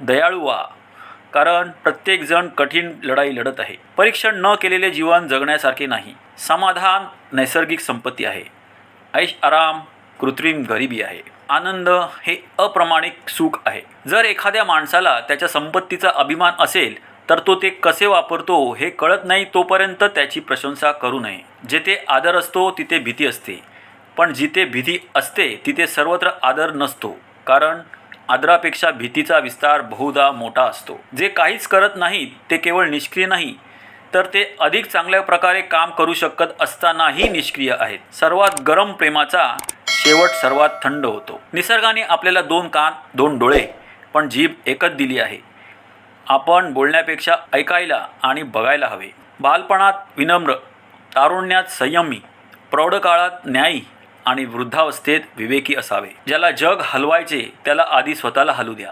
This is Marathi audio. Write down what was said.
दयाळू व्हा कारण प्रत्येकजण कठीण लढाई लढत आहे. परीक्षण न केलेले जीवन जगण्यासारखे नाही. समाधान नैसर्गिक संपत्ती आहे. ऐश आराम कृत्रिम गरिबी आहे. आनंद हे अप्रमाणिक सुख आहे. जर एखाद्या माणसाला त्याच्या संपत्तीचा अभिमान असेल तर तो ते कसे वापरतो हे कळत नाही तोपर्यंत त्याची प्रशंसा करू नये. जेथे आदर असतो तिथे भीती असते. पण जिथे भीती असते तिथे सर्वत्र आदर नसतो. कारण आदरापेक्षा भीतीचा विस्तार बहुधा मोठा असतो. जे काहीच करत नाहीत ते केवळ निष्क्रिय नाही तर ते अधिक चांगल्या प्रकारे काम करू शकत असतानाही निष्क्रिय आहेत. सर्वात गरम प्रेमाचा शेवट सर्वात थंड होतो. निसर्गाने आपल्याला दोन कान दोन डोळे पण जीभ एकच दिली आहे. आपण बोलण्यापेक्षा ऐकायला आणि बघायला हवे. बालपणात विनम्र तारुण्यात संयमी प्रौढकाळात न्यायी आणि वृद्धावस्थेत विवेकी असावे. ज्याला जग हलवायचे त्याला आधी स्वतःला हलू द्या.